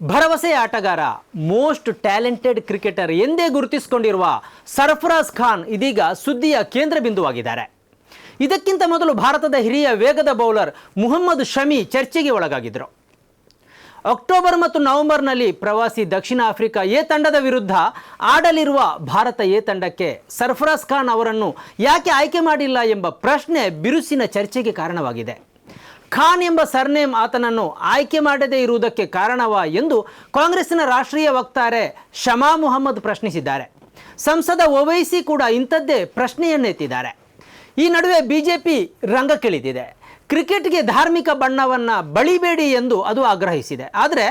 ಭರವಸೆ ಆಟಗಾರ most talented cricketer ಎಂದೇ ಗುರುತಿಸಿಕೊಂಡಿರುವ ಸರ್ಫರಾಜ್ ಖಾನ್ ಇದೀಗ ಸುದ್ದಿಯ ಕೇಂದ್ರ ಬಿಂದುವಾಗಿದ್ದಾರೆ. ಇದಕ್ಕಿಂತ ಮೊದಲು ಭಾರತದ ಹಿರಿಯ ವೇಗದ ಬೌಲರ್ ಮುಹಮ್ಮದ್ ಶಮಿ ಚರ್ಚೆಗೆ ಒಳಗಾಗಿದ್ದರು. ಅಕ್ಟೋಬರ್ ಮತ್ತು ನವೆಂಬರ್ನಲ್ಲಿ ಪ್ರವಾಸಿ ದಕ್ಷಿಣ ಆಫ್ರಿಕಾ ಎ ತಂಡದ ವಿರುದ್ಧ ಆಡಲಿರುವ ಭಾರತ ಎ ತಂಡಕ್ಕೆ ಸರ್ಫರಾಜ್ ಖಾನ್ ಅವರನ್ನು ಯಾಕೆ ಆಯ್ಕೆ ಮಾಡಿಲ್ಲ ಎಂಬ ಪ್ರಶ್ನೆ ಬಿರುಸಿನ ಚರ್ಚೆಗೆ ಕಾರಣವಾಗಿದೆ. ಖಾನ್ ಎಂಬ ಸರ್ನೇಮ್ ಆತನನ್ನು ಆಯ್ಕೆ ಮಾಡದೇ ಇರುವುದಕ್ಕೆ ಕಾರಣವ ಎಂದು ಕಾಂಗ್ರೆಸ್ನ ರಾಷ್ಟ್ರೀಯ ವಕ್ತಾರೆ ಶಮಾ ಮುಹಮ್ಮದ್ ಪ್ರಶ್ನಿಸಿದ್ದಾರೆ. ಸಂಸದ ಓವೈಸಿ ಕೂಡ ಇಂಥದ್ದೇ ಪ್ರಶ್ನೆಯನ್ನೆತ್ತಿದ್ದಾರೆ. ಈ ನಡುವೆ ಬಿಜೆಪಿ ರಂಗಕ್ಕಿಳಿದಿದೆ ಕ್ರಿಕೆಟ್ಗೆ ಧಾರ್ಮಿಕ ಬಣ್ಣವನ್ನು ಬಳಿಬೇಡಿ ಎಂದು ಅದು ಆಗ್ರಹಿಸಿದೆ. ಆದರೆ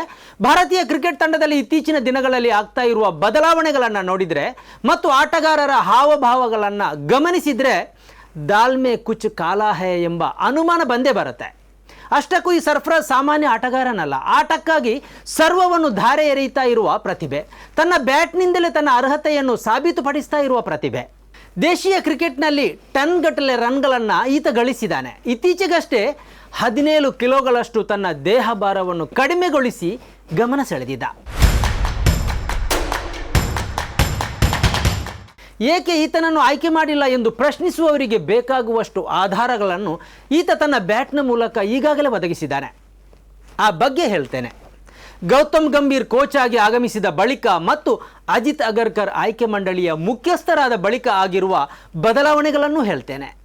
ಭಾರತೀಯ ಕ್ರಿಕೆಟ್ ತಂಡದಲ್ಲಿ ಇತ್ತೀಚಿನ ದಿನಗಳಲ್ಲಿ ಆಗ್ತಾ ಇರುವ ಬದಲಾವಣೆಗಳನ್ನು ನೋಡಿದರೆ ಮತ್ತು ಆಟಗಾರರ ಹಾವಭಾವಗಳನ್ನು ಗಮನಿಸಿದರೆ ದಾಲ್ಮೆ ಕುಚ್ ಕಾಲಾಹೆ ಎಂಬ ಅನುಮಾನ ಬಂದೇ ಬರುತ್ತೆ. ಅಷ್ಟಕ್ಕೂ ಈ ಸರ್ಫರಾಜ್ ಸಾಮಾನ್ಯ ಆಟಗಾರನಲ್ಲ, ಆಟಕ್ಕಾಗಿ ಸರ್ವವನ್ನು ಧಾರೆ ಎರೆಯುತ್ತಾ ಇರುವ ಪ್ರತಿಭೆ. ತನ್ನ ಬ್ಯಾಟ್ನಿಂದಲೇ ತನ್ನ ಅರ್ಹತೆಯನ್ನು ಸಾಬೀತುಪಡಿಸ್ತಾ ಇರುವ ಪ್ರತಿಭೆ. ದೇಶೀಯ ಕ್ರಿಕೆಟ್ನಲ್ಲಿ ಟನ್ ಗಟ್ಟಲೆ ರನ್ಗಳನ್ನು ಈತ ಗಳಿಸಿದ್ದಾನೆ ಇತ್ತೀಚೆಗಷ್ಟೇ ಹದಿನೇಳು ಕಿಲೋಗಳಷ್ಟು ತನ್ನ ದೇಹ ಭಾರವನ್ನು ಕಡಿಮೆಗೊಳಿಸಿ ಗಮನ ಸೆಳೆದಿದ್ದ. ಏಕೆ ಈತನನ್ನು ಆಯ್ಕೆ ಮಾಡಿಲ್ಲ ಎಂದು ಪ್ರಶ್ನಿಸುವವರಿಗೆ ಬೇಕಾಗುವಷ್ಟು ಆಧಾರಗಳನ್ನು ಈತ ತನ್ನ ಬ್ಯಾಟ್ನ ಮೂಲಕ ಈಗಾಗಲೇ ಒದಗಿಸಿದ್ದಾನೆ. ಆ ಬಗ್ಗೆ ಹೇಳ್ತೇನೆ. ಗೌತಮ್ ಗಂಭೀರ್ ಕೋಚ್ ಆಗಿ ಆಗಮಿಸಿದ ಬಳಿಕ ಮತ್ತು ಅಜಿತ್ ಅಗರ್ಕರ್ ಆಯ್ಕೆ ಮಂಡಳಿಯ ಮುಖ್ಯಸ್ಥರಾದ ಬಳಿಕ ಆಗಿರುವ ಬದಲಾವಣೆಗಳನ್ನು ಹೇಳ್ತೇನೆ.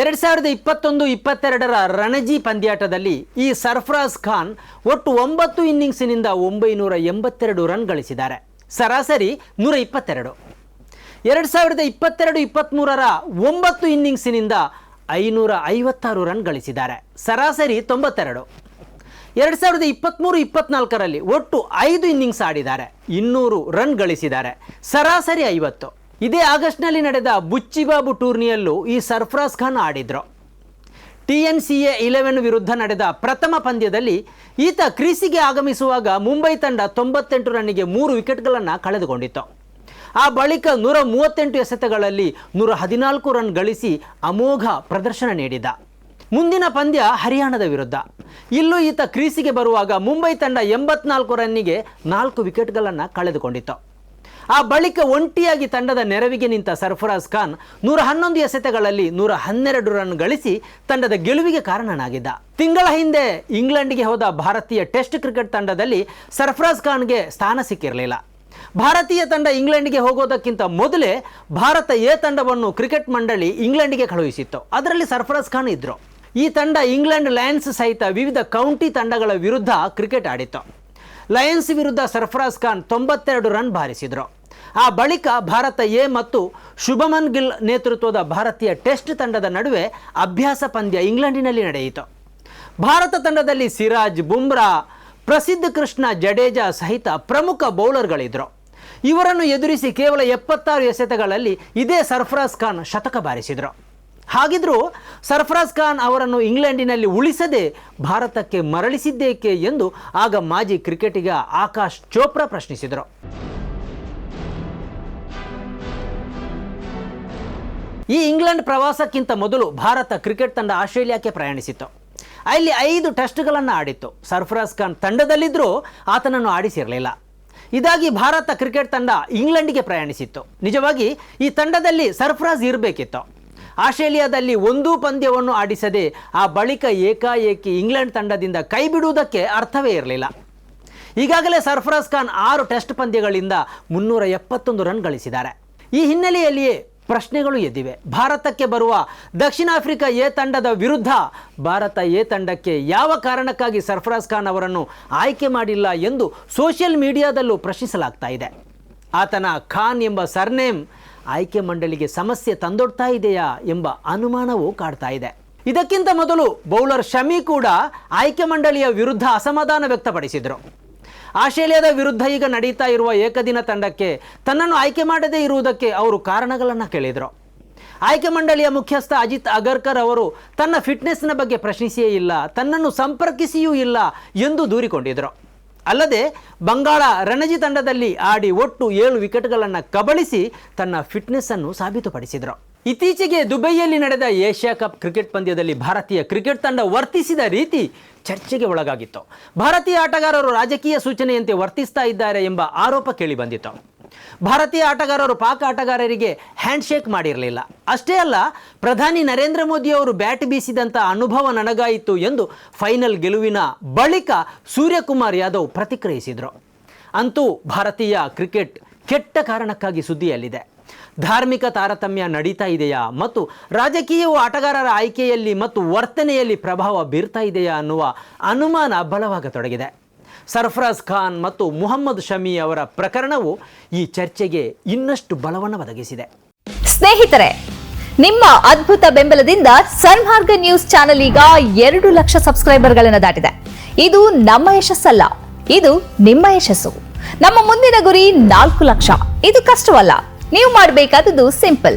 ಎರಡು ಸಾವಿರದ ಇಪ್ಪತ್ತೊಂದು, ಇಪ್ಪತ್ತೆರಡರ ರಣಜಿ ಪಂದ್ಯಾಟದಲ್ಲಿ ಈ ಸರ್ಫರಾಜ್ ಖಾನ್ ಒಟ್ಟು ಒಂಬತ್ತು ಇನ್ನಿಂಗ್ಸಿನಿಂದ ಒಂಬೈನೂರ ಎಂಬತ್ತೆರಡು ರನ್ ಗಳಿಸಿದ್ದಾರೆ. ಸರಾಸರಿ ನೂರ ಇಪ್ಪತ್ತೆರಡು. ಎರಡು ಸಾವಿರದ ಇಪ್ಪತ್ತೆರಡು, ಇಪ್ಪತ್ತ್ಮೂರರ ಒಂಬತ್ತು ಇನ್ನಿಂಗ್ಸಿನಿಂದ ಐನೂರ ಐವತ್ತಾರು ರನ್ ಗಳಿಸಿದ್ದಾರೆ. ಸರಾಸರಿ ತೊಂಬತ್ತೆರಡು. ಎರಡು ಸಾವಿರದ ಇಪ್ಪತ್ತ್ಮೂರು ಇಪ್ಪತ್ನಾಲ್ಕರಲ್ಲಿ ಒಟ್ಟು ಐದು ಇನ್ನಿಂಗ್ಸ್ ಆಡಿದ್ದಾರೆ. ಇನ್ನೂರು ರನ್ ಗಳಿಸಿದ್ದಾರೆ. ಸರಾಸರಿ ಐವತ್ತು. ಇದೇ ಆಗಸ್ಟ್ನಲ್ಲಿ ನಡೆದ ಬುಚ್ಚಿಬಾಬು ಟೂರ್ನಿಯಲ್ಲೂ ಈ ಸರ್ಫರಾಜ್ ಖಾನ್ ಆಡಿದ್ರು. T N C A eleven ವಿರುದ್ಧ ನಡೆದ ಪ್ರಥಮ ಪಂದ್ಯದಲ್ಲಿ ಈತ ಕ್ರೀಸಿಗೆ ಆಗಮಿಸುವಾಗ ಮುಂಬೈ ತಂಡ ತೊಂಬತ್ತೆಂಟು ರನ್ನಿಗೆ ಮೂರು ವಿಕೆಟ್ಗಳನ್ನು ಕಳೆದುಕೊಂಡಿತ್ತು. ಆ ಬಳಿಕ ನೂರ ಮೂವತ್ತೆಂಟು ಎಸೆತಗಳಲ್ಲಿ ನೂರ ಹದಿನಾಲ್ಕು ರನ್ ಗಳಿಸಿ ಅಮೋಘ ಪ್ರದರ್ಶನ ನೀಡಿದ. ಮುಂದಿನ ಪಂದ್ಯ ಹರಿಯಾಣದ ವಿರುದ್ಧ. ಇಲ್ಲೂ ಈತ ಕ್ರೀಸಿಗೆ ಬರುವಾಗ ಮುಂಬೈ ತಂಡ ಎಂಬತ್ನಾಲ್ಕು ರನ್ನಿಗೆ ನಾಲ್ಕು ವಿಕೆಟ್ಗಳನ್ನು ಕಳೆದುಕೊಂಡಿತ್ತು. ಆ ಬಳಿಕ ಒಂಟಿಯಾಗಿ ತಂಡದ ನೆರವಿಗೆ ನಿಂತ ಸರ್ಫರಾಜ್ ಖಾನ್ ನೂರ ಹನ್ನೊಂದು ಎಸೆತಗಳಲ್ಲಿ ನೂರ ಹನ್ನೆರಡು ರನ್ ಗಳಿಸಿ ತಂಡದ ಗೆಲುವಿಗೆ ಕಾರಣನಾಗಿದ್ದ. ತಿಂಗಳ ಹಿಂದೆ ಇಂಗ್ಲೆಂಡ್ಗೆ ಹೋದ ಭಾರತೀಯ ಟೆಸ್ಟ್ ಕ್ರಿಕೆಟ್ ತಂಡದಲ್ಲಿ ಸರ್ಫರಾಜ್ ಖಾನ್ಗೆ ಸ್ಥಾನ ಸಿಕ್ಕಿರಲಿಲ್ಲ. ಭಾರತೀಯ ತಂಡ ಇಂಗ್ಲೆಂಡ್ಗೆ ಹೋಗೋದಕ್ಕಿಂತ ಮೊದಲೇ ಭಾರತ ಎ ತಂಡವನ್ನು ಕ್ರಿಕೆಟ್ ಮಂಡಳಿ ಇಂಗ್ಲೆಂಡ್ಗೆ ಕಳುಹಿಸಿತ್ತು. ಅದರಲ್ಲಿ ಸರ್ಫರಾಜ್ ಖಾನ್ ಇದ್ರು. ಈ ತಂಡ ಇಂಗ್ಲೆಂಡ್ ಲಯನ್ಸ್ ಸಹಿತ ವಿವಿಧ ಕೌಂಟಿ ತಂಡಗಳ ವಿರುದ್ಧ ಕ್ರಿಕೆಟ್ ಆಡಿತ್ತು. ಲಯನ್ಸ್ ವಿರುದ್ಧ ಸರ್ಫರಾಜ್ ಖಾನ್ ತೊಂಬತ್ತೆರಡು ರನ್ ಬಾರಿಸಿದರು. ಆ ಬಳಿಕ ಭಾರತ ಎ ಮತ್ತು ಶುಭಮನ್ ಗಿಲ್ ನೇತೃತ್ವದ ಭಾರತೀಯ ಟೆಸ್ಟ್ ತಂಡದ ನಡುವೆ ಅಭ್ಯಾಸ ಪಂದ್ಯ ಇಂಗ್ಲೆಂಡಿನಲ್ಲಿ ನಡೆಯಿತು. ಭಾರತ ತಂಡದಲ್ಲಿ ಸಿರಾಜ್, ಬುಮ್ರಾ, ಪ್ರಸಿದ್ಧ ಕೃಷ್ಣ, ಜಡೇಜಾ ಸಹಿತ ಪ್ರಮುಖ ಬೌಲರ್ಗಳಿದ್ದರು ಇವರನ್ನು ಎದುರಿಸಿ ಕೇವಲ ಎಪ್ಪತ್ತಾರು ಎಸೆತಗಳಲ್ಲಿ ಇದೇ ಸರ್ಫರಾಜ್ ಖಾನ್ ಶತಕ ಬಾರಿಸಿದರು. ಹಾಗಿದ್ರೂ ಸರ್ಫರಾಜ್ ಖಾನ್ ಅವರನ್ನು ಇಂಗ್ಲೆಂಡಿನಲ್ಲಿ ಉಳಿಸದೆ ಭಾರತಕ್ಕೆ ಮರಳಿಸಿದ್ದೇಕೆ ಎಂದು ಆಗ ಮಾಜಿ ಕ್ರಿಕೆಟಿಗ ಆಕಾಶ್ ಚೋಪ್ರಾ ಪ್ರಶ್ನಿಸಿದರು. ಈ ಇಂಗ್ಲೆಂಡ್ ಪ್ರವಾಸಕ್ಕಿಂತ ಮೊದಲು ಭಾರತ ಕ್ರಿಕೆಟ್ ತಂಡ ಆಸ್ಟ್ರೇಲಿಯಾಕ್ಕೆ ಪ್ರಯಾಣಿಸಿತ್ತು. ಅಲ್ಲಿ ಐದು ಟೆಸ್ಟ್ಗಳನ್ನು ಆಡಿತ್ತು. ಸರ್ಫರಾಜ್ ಖಾನ್ ತಂಡದಲ್ಲಿದ್ದರೂ ಆತನನ್ನು ಆಡಿಸಿರಲಿಲ್ಲ. ಇದಾಗಿ ಭಾರತ ಕ್ರಿಕೆಟ್ ತಂಡ ಇಂಗ್ಲೆಂಡ್ಗೆ ಪ್ರಯಾಣಿಸಿತ್ತು. ನಿಜವಾಗಿ ಈ ತಂಡದಲ್ಲಿ ಸರ್ಫರಾಜ್ ಇರಬೇಕಿತ್ತು. ಆಸ್ಟ್ರೇಲಿಯಾದಲ್ಲಿ ಒಂದೂ ಪಂದ್ಯವನ್ನು ಆಡಿಸದೆ ಆ ಬಳಿಕ ಏಕಾಏಕಿ ಇಂಗ್ಲೆಂಡ್ ತಂಡದಿಂದ ಕೈಬಿಡುವುದಕ್ಕೆ ಅರ್ಥವೇ ಇರಲಿಲ್ಲ. ಈಗಾಗಲೇ ಸರ್ಫರಾಜ್ ಖಾನ್ ಆರು ಟೆಸ್ಟ್ ಪಂದ್ಯಗಳಿಂದ ಮುನ್ನೂರ ಎಪ್ಪತ್ತೊಂದು ರನ್ ಗಳಿಸಿದ್ದಾರೆ. ಈ ಹಿನ್ನೆಲೆಯಲ್ಲಿಯೇ ಪ್ರಶ್ನೆಗಳು ಎದ್ದಿವೆ. ಭಾರತಕ್ಕೆ ಬರುವ ದಕ್ಷಿಣ ಆಫ್ರಿಕಾ ಎ ತಂಡದ ವಿರುದ್ಧ ಭಾರತ ಎ ತಂಡಕ್ಕೆ ಯಾವ ಕಾರಣಕ್ಕಾಗಿ ಸರ್ಫರಾಜ್ ಖಾನ್ ಅವರನ್ನು ಆಯ್ಕೆ ಮಾಡಿಲ್ಲ ಎಂದು ಸೋಷಿಯಲ್ ಮೀಡಿಯಾದಲ್ಲೂ ಪ್ರಶ್ನಿಸಲಾಗ್ತಾ ಇದೆ. ಆತನ ಖಾನ್ ಎಂಬ ಸರ್ನೇಮ್ ಆಯ್ಕೆ ಮಂಡಳಿಗೆ ಸಮಸ್ಯೆ ತಂದೊಡ್ತಾ ಇದೆಯಾ ಎಂಬ ಅನುಮಾನವೂ ಕಾಡ್ತಾ ಇದೆ. ಇದಕ್ಕಿಂತ ಮೊದಲು ಬೌಲರ್ ಶಮಿ ಕೂಡ ಆಯ್ಕೆ ಮಂಡಳಿಯ ವಿರುದ್ಧ ಅಸಮಾಧಾನ ವ್ಯಕ್ತಪಡಿಸಿದರು. ಆಸ್ಟ್ರೇಲಿಯಾದ ವಿರುದ್ಧ ಈಗ ನಡೀತಾ ಇರುವ ಏಕದಿನ ತಂಡಕ್ಕೆ ತನ್ನನ್ನು ಆಯ್ಕೆ ಮಾಡದೇ ಇರುವುದಕ್ಕೆ ಅವರು ಕಾರಣಗಳನ್ನು ಕೇಳಿದರು. ಆಯ್ಕೆ ಮಂಡಳಿಯ ಮುಖ್ಯಸ್ಥ ಅಜಿತ್ ಅಗರ್ಕರ್ ಅವರು ತನ್ನ ಫಿಟ್ನೆಸ್ನ ಬಗ್ಗೆ ಪ್ರಶ್ನಿಸಿಯೇ ಇಲ್ಲ, ತನ್ನನ್ನು ಸಂಪರ್ಕಿಸಿಯೂ ಇಲ್ಲ ಎಂದು ದೂರಿಕೊಂಡಿದ್ದರು ಅಲ್ಲದೆ ಬಂಗಾಳ ರಣಜಿ ತಂಡದಲ್ಲಿ ಆಡಿ ಒಟ್ಟು ಏಳು ವಿಕೆಟ್ಗಳನ್ನು ಕಬಳಿಸಿ ತನ್ನ ಫಿಟ್ನೆಸ್ ಅನ್ನು ಸಾಬೀತುಪಡಿಸಿದರು. ಇತ್ತೀಚೆಗೆ ದುಬೈಯಲ್ಲಿ ನಡೆದ ಏಷ್ಯಾ ಕಪ್ ಕ್ರಿಕೆಟ್ ಪಂದ್ಯದಲ್ಲಿ ಭಾರತೀಯ ಕ್ರಿಕೆಟ್ ತಂಡ ವರ್ತಿಸಿದ ರೀತಿ ಚರ್ಚೆಗೆ ಒಳಗಾಗಿತ್ತು. ಭಾರತೀಯ ಆಟಗಾರರು ರಾಜಕೀಯ ಸೂಚನೆಯಂತೆ ವರ್ತಿಸ್ತಾ ಇದ್ದಾರೆ ಎಂಬ ಆರೋಪ ಕೇಳಿಬಂದಿತ್ತು ಭಾರತೀಯ ಆಟಗಾರರು ಪಾಕ್ ಆಟಗಾರರಿಗೆ ಹ್ಯಾಂಡ್ ಶೇಕ್ ಮಾಡಿರಲಿಲ್ಲ. ಅಷ್ಟೇ ಅಲ್ಲ, ಪ್ರಧಾನಿ ನರೇಂದ್ರ ಮೋದಿ ಅವರು ಬ್ಯಾಟ್ ಬೀಸಿದಂಥ ಅನುಭವ ನನಗಾಯಿತು ಎಂದು ಫೈನಲ್ ಗೆಲುವಿನ ಬಳಿಕ ಸೂರ್ಯಕುಮಾರ್ ಯಾದವ್ ಪ್ರತಿಕ್ರಿಯಿಸಿದರು. ಅಂತೂ ಭಾರತೀಯ ಕ್ರಿಕೆಟ್ ಕೆಟ್ಟ ಕಾರಣಕ್ಕಾಗಿ ಸುದ್ದಿಯಲ್ಲಿದೆ. ಧಾರ್ಮಿಕ ತಾರತಮ್ಯ ನಡೀತಾ ಇದೆಯಾ ಮತ್ತು ರಾಜಕೀಯವು ಆಟಗಾರರ ಆಯ್ಕೆಯಲ್ಲಿ ಮತ್ತು ವರ್ತನೆಯಲ್ಲಿ ಪ್ರಭಾವ ಬೀರ್ತಾ ಇದೆಯಾ ಅನ್ನುವ ಅನುಮಾನ ಬಲವಾಗತೊಡಗಿದೆ. ಸರ್ಫರಾಜ್ ಖಾನ್ ಮತ್ತು ಮುಹಮ್ಮದ್ ಶಮಿ ಅವರ ಪ್ರಕರಣವು ಈ ಚರ್ಚೆಗೆ ಇನ್ನಷ್ಟು ಬಲವನ್ನು ಒದಗಿಸಿದೆ. ಸ್ನೇಹಿತರೆ, ನಿಮ್ಮ ಅದ್ಭುತ ಬೆಂಬಲದಿಂದ ಸನ್ಮಾರ್ಗ ನ್ಯೂಸ್ ಚಾನೆಲ್ ಈಗ ಎರಡು ಲಕ್ಷ ಸಬ್ಸ್ಕ್ರೈಬರ್ಗಳನ್ನು ದಾಟಿದೆ. ಇದು ನಮ್ಮ ಯಶಸ್ಸಲ್ಲ, ಇದು ನಿಮ್ಮ ಯಶಸ್ಸು. ನಮ್ಮ ಮುಂದಿನ ಗುರಿ ನಾಲ್ಕು ಲಕ್ಷ. ಇದು ಕಷ್ಟವಲ್ಲ, ನೀವು ಮಾಡಬೇಕಾದದ್ದು ಸಿಂಪಲ್.